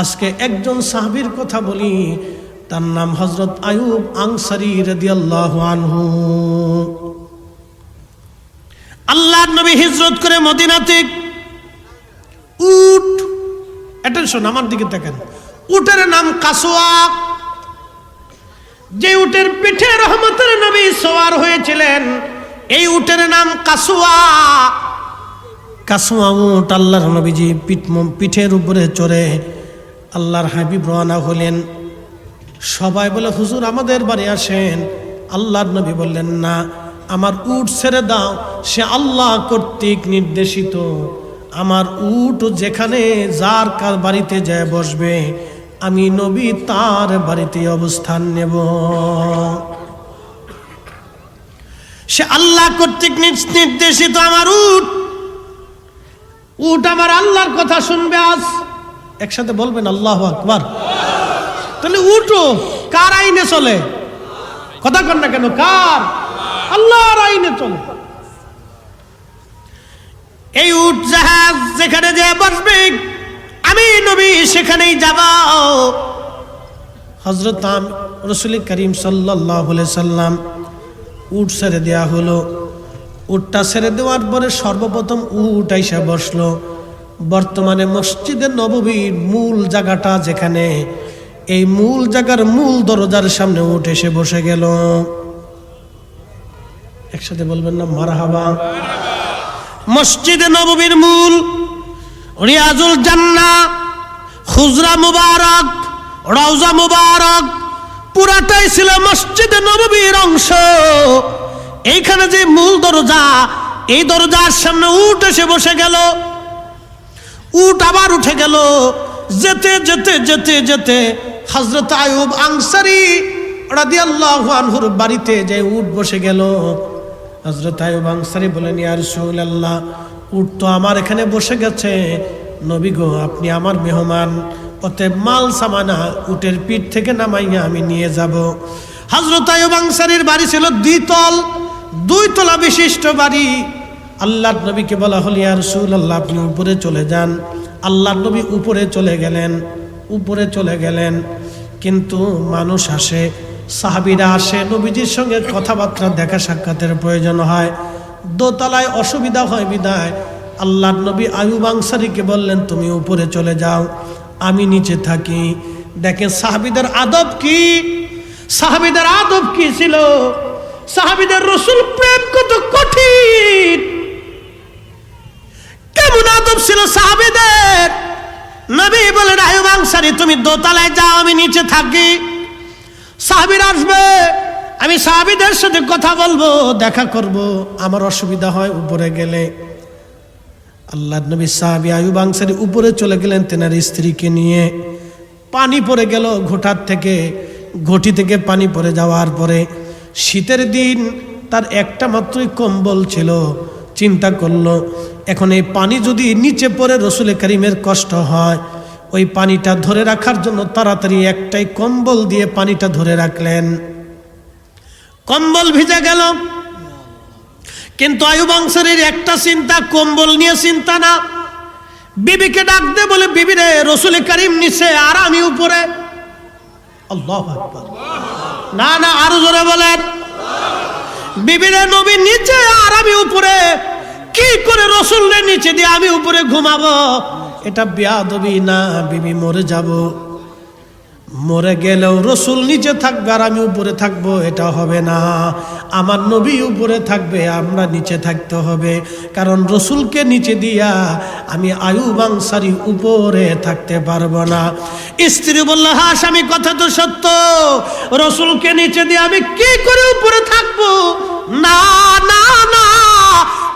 আজকে একজন সাহাবীর কথা বলি, তার নাম হজরত আয়ুব আংসারি রাদিয়াল্লাহু আনহু। আল্লাহর নবী হিজরত করে মদিনাতে উট অ্যাটেনশন আমার দিকে দেখেন। উটের নাম কাসোয়া। যে উটের পিঠে রহমতের নবী সওয়ার হয়েছিলেন, এই উটের নাম কাসুয়া। কাসুয়া উট আল্লাহর নবীজি পিঠ পিঠের উপরে চড়ে আল্লাহর হাবিব রওনা হলেন। সবাই বলে, হুজুর, আমাদের বাড়ি আসেন। আল্লাহর নবী বললেন, না, আমার উট ছেড়ে দাও, সে আল্লাহ কর্তৃক নির্দেশিত। আমার উট যেখানে, যার কার বাড়িতে যায় বসবে, আমি নবী তার বাড়িতে অবস্থান নেব। সে আল্লাহ কর্তৃক নির্দেশিত আমার উট। উট আমার আল্লাহর কথা শুনবে আজ। একসাথে বলবেন, আল্লাহ আকবার তাহলে উঠো, কার আইনে চলে? কথা কর না কেন, কার? আল্লাহর আইনে চলে। এই উট জাহাজ যেখানে যে বসবে, আমি নবী সেখানেই যাব। হজরত আম, রসুল করিম সাল্লাহ সাল্লাম উট ছেড়ে দেওয়া হলো। উটটা ছেড়ে দেওয়ার পরে সর্বপ্রথম উট আইসা বসল। বর্তমানে মসজিদে নববীর মূল জায়গাটা যেখানে, এই মূল জায়গার মূল দরজার সামনে উঠে এসে বসে গেল। একসাথে বলবেন না, মারহাবা। মসজিদে নববীর মূল, রিয়াজুল জান্না, খুজরা মুবারক, রওজা মুবারক, পুরাটাই ছিল মসজিদে নববীর অংশ। এইখানে যে মূল দরজা, এই দরজার সামনে উঠে এসে বসে গেল। উট আবার উঠে গেল। যেতে যেতে যেতে যেতে হজরত আয়ুব আংসারি রাদিয়াল্লাহু আনহুর বাড়িতে যে উট বসে গেল। হজরত আয়ুব আংসারি বলেন ইয়া রাসূলুল্লাহ, উট তো আমার এখানে বসে গেছে। নবী গো, আপনি আমার মেহমান। অতএব মাল, সামানা, উটের পিঠ থেকে নামাইয়া আমি নিয়ে যাব। হজরত আয়ুব আংসারির বাড়ি ছিল দ্বিতল, দুই তলা বিশিষ্ট বাড়ি। আল্লাহর নবীকে বলা হল, ইয়া রাসূলুল্লাহ, আপনি উপরে চলে যান। আল্লাহর নবী উপরে চলে গেলেন, উপরে চলে গেলেন। কিন্তু মানুষ আসে, সাহাবিরা আসে, নবীজির সঙ্গে কথাবার্তা, দেখা সাক্ষাতের প্রয়োজন হয়। দোতলায় অসুবিধা হয় বিদায়। আল্লাহর নবী আয়ুব আনসারীকে বললেন, তুমি উপরে চলে যাও, আমি নিচে থাকি। দেখেন সাহাবিদের আদব কি? সাহাবিদের আদব কি ছিল? সাহাবিদের রসুল প্রেম কত কঠিন। নবী বলেন আয়ুব আনসারি তুমি দোতলায় যাও, আমি নিচে থাকি। সাহাবির আসবে, আমি সাহাবিদের সাথে কথা বলব, দেখা করব, আমার অসুবিধা হয় উপরে গেলে। আল্লাহ নবী সাহাবি আয়ুব আনসারি উপরে চলে গেলেন, তেনার স্ত্রীকে নিয়ে। পানি পড়ে গেল ঘোটার থেকে, ঘটি থেকে পানি পড়ে যাওয়ার পরে। শীতের দিন তার একটা মাত্রই কম্বল ছিল, চিন্তা করল এখন এই পানি যদি নিচে পড়ে রসুলে করিমের কষ্ট হয়, ওই পানিটা ধরে রাখার জন্য তাড়াতাড়ি একটাই কম্বল দিয়ে পানিটা ধরে রাখলেন। কম্বল ভিজে গেল। কিন্তু আয়ুব আনসারের একটা চিন্তা, কম্বল নিয়ে চিন্তা না। বিবিকে ডাক দে বলে, বিবি রে, রসুল করিম নিচে আর আমি উপরে। না না, আরও জোরে বলেন। বিবিরে নবী নিচে আর আমি উপরে। কি করে রসুলের নিচে দিয়ে আমি উপরে ঘুমাবো? এটা বেয়াদবি না, বিবি, মরে যাব। মরে গেলেও রসুল নিচে থাকবে আর আমি উপরে থাকব, এটা হবে না। আমার নবী উপরে থাকবে, আমরা নিচে থাকতে হবে। কারণ রসুলকে নিচে দিয়া আমি আয়ু আনসারি উপরে থাকতে পারব না। স্ত্রী বলল হ্যাঁ স্বামী কথা তো সত্য। রসুলকে নিচে দিয়ে আমি কি করে উপরে থাকব? না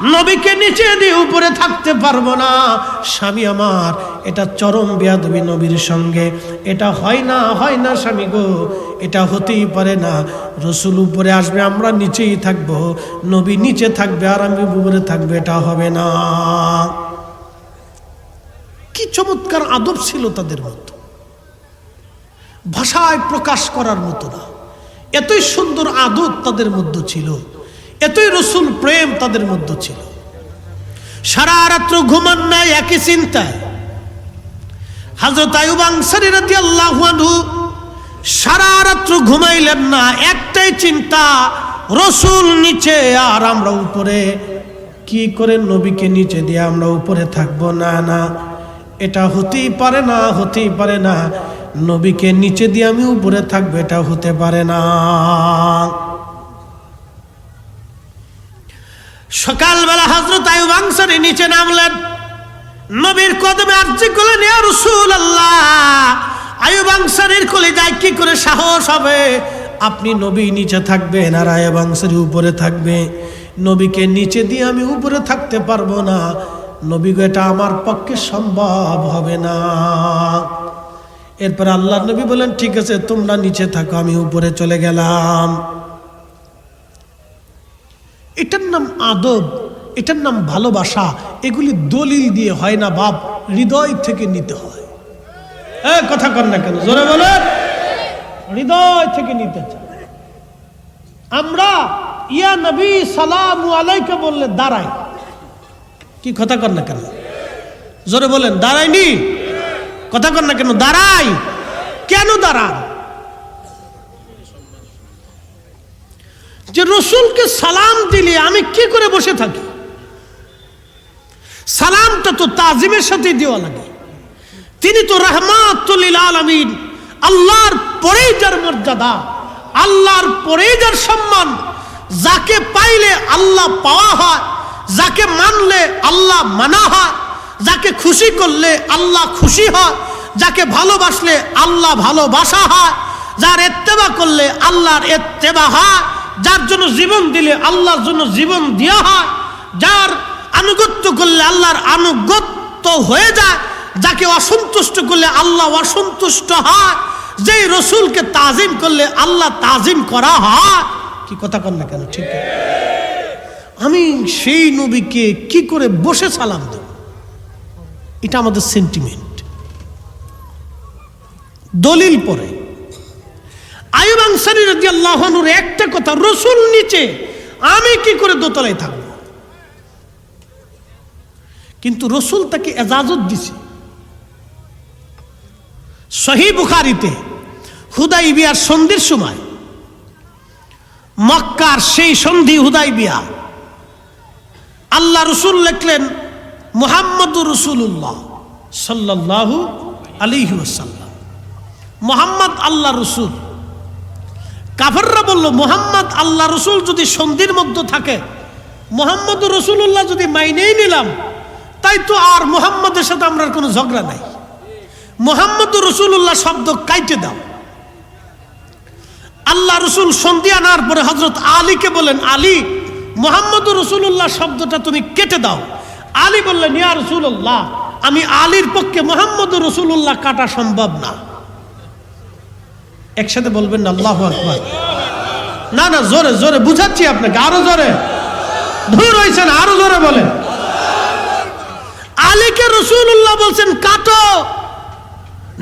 নবীকে নিচে দিয়ে উপরে থাকতে পারব না। স্বামী আমার, এটা চরম বেয়াদবি নবীর সঙ্গে। এটা হয় না হয় না স্বামী গো, এটা হতেই পারে না। রসুল উপরে আসবে, আমরা নিচেই থাকব। নবী নিচে থাকবে আর আমি উপরে থাকবে, এটা হবে না। কি চমৎকার আদব ছিল তাদের মতো ভাষায় প্রকাশ করার মতো না। এতই সুন্দর আদব তাদের মধ্যে ছিল। এতই রসুল প্রেম তাদের মধ্যে ছিল। সারা রাত্র ঘুমান নাই, একই চিন্তায়। হাজরত আয়ুব আনসারী রাদিয়াল্লাহু আনহু সারা রাত্র ঘুমাইলেন না, একটাই চিন্তা, রসুল নিচে আর আমরা উপরে। কি করে নবীকে নিচে দিয়ে আমরা উপরে থাকব? না না, এটা হতেই পারে না, হতেই পারে না। নবীকে নিচে দিয়ে আমি উপরে থাকব, এটা হতে পারে না। সকালবেলা হজরত আয়ুব আনসারী নিচে নামলেন। নবীর কদমে আর্জি করলেন রসুল আল্লাহ আয়ুব আনসারীর কলিজায় কি করে সাহস হবে? আপনি নবী নিচে থাকবেন আর আয়ুব আনসারী উপরে থাকবে। নবীকে নিচে দিয়ে আমি উপরে থাকতে পারব না। নবী এটা আমার পক্ষে সম্ভব হবে না। এরপর আল্লাহ নবী বলেন ঠিক আছে, তোমরা নিচে থাকো, আমি উপরে চলে গেলাম। এটার নাম আদব, এটার নাম ভালোবাসা, এগুলি দলিল দিয়ে হয় না বাপ, হৃদয় থেকে নিতে হয়। এ কথা কর না কেন, জোরে বলে হৃদয় থেকে নিতে চায় আমরা, ইয়া নবী সালাম আলাইকে বললে দাঁড়াই। কি কথা কর না কেন? জোরে বলেন, দাঁড়াইনি? কথা কর না কেন, দাঁড়াই। কেন দাঁড়ান যে রসুলকে সালাম দিলে আমি কি করে বসে থাকি? সালামটা তো তাজিমের সাথে দেওয়া লাগে। তিনি তো রহমাতুল্লিল আলমিন আল্লাহর পরেই যার মর্যাদা, আল্লাহর পরেই যার সম্মান, যাকে পাইলে আল্লাহ পাওয়া হয়, যাকে মানলে আল্লাহ মানা হয়, যাকে খুশি করলে আল্লাহ খুশি হয়, যাকে ভালোবাসলে আল্লাহ ভালোবাসা হয়, যার এত্তেবা করলে আল্লাহর এত্তেবা হয় যার জন্য জীবন দিলে আল্লাহর জন্য জীবন দেওয়া হয়, যার আনুগত্য করলে আল্লাহর আনুগত্য হয়ে যায়, যাকে অসন্তুষ্ট করলে আল্লাহ অসন্তুষ্ট হয়, যেই রসুলকে তাজিম করলে আল্লাহ তাজিম করা হয়। কি কথা কর না কেন? ঠিক আমি সেই নবীকে কি করে বসে সালাম দেব? এটা আমাদের সেন্টিমেন্ট দলিল পরে। আনসারি রাজি আল্লাহনুর একটা কথা, রসুল নিচে, আমি কি করে দোতলায় থাকব? কিন্তু রসুল তাকে এজাজত দিছে। সহি বুখারিতে হুদাই বিয়ার সন্ধির সময়, মক্কার সেই সন্ধি হুদাই বিয়া আল্লাহ রসুল লিখলেন, মোহাম্মদুর রসুল্লাহ সাল্লাহু আলিহি ওসাল্লাম মোহাম্মদ আল্লাহ রসুল। কাফররা বলল, মোহাম্মদ আল্লাহ রসুল যদি সন্ধির মধ্যে থাকে, মোহাম্মদ রসুল্লাহ যদি মাইনেই নিলাম, তাই তো আর মোহাম্মদের সাথে আমরা কোনো ঝগড়া নাই। মোহাম্মদ রসুল্লাহ শব্দ কাইটে দাও। আল্লাহ রসুল সন্ধি আনার পরে হজরত আলীকে বলেন, আলী, মোহাম্মদ রসুল্লাহ শব্দটা তুমি কেটে দাও। আলী বললেন, ইয়া রসুল্লাহ আমি আলীর পক্ষে মোহাম্মদ রসুল্লাহ কাটা সম্ভব না। একসাথে বলবেন না, আল্লাহ আকবার। না না, জোরে জোরে, বুঝাচ্ছি আপনাকে, আরও জোরে। ধুর হয়েছে না, আরও জোরে বলেন। আলীকে রসুল্লাহ বলছেন, কাটো।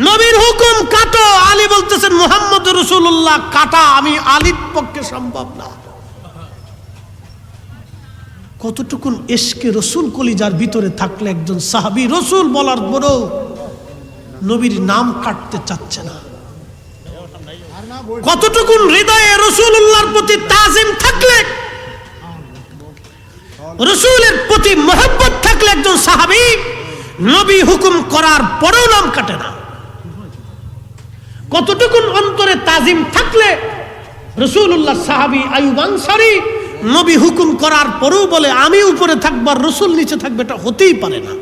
নবীর হুকুম, কাটো। আলী বলতেছেন, মোহাম্মদ রসুল্লাহ কাটা, আমি আলীর পক্ষে সম্ভব না। কতটুকুন এসকে রসুল কলিজার ভিতরে থাকলে একজন সাহাবি রসুল বলার পরেও নবীর নাম কাটতে চাচ্ছে না। কতটুকুন হৃদয়ে রসুল্লাহর প্রতি তাজিম থাকলে, রসুলের প্রতি মহব্বত থাকলে একজন সাহাবি, নবী হুকুম করার পরেও নাম কাটে না। কতটুকুন অন্তরে তাজিম থাকলে রসুল্লাহ সাহাবি আয়ুব আনসারি নবী হুকুম করার পরেও বলে, আমি উপরে থাকবার রসুল নিচে থাকবে। এটা হতেই পারে না।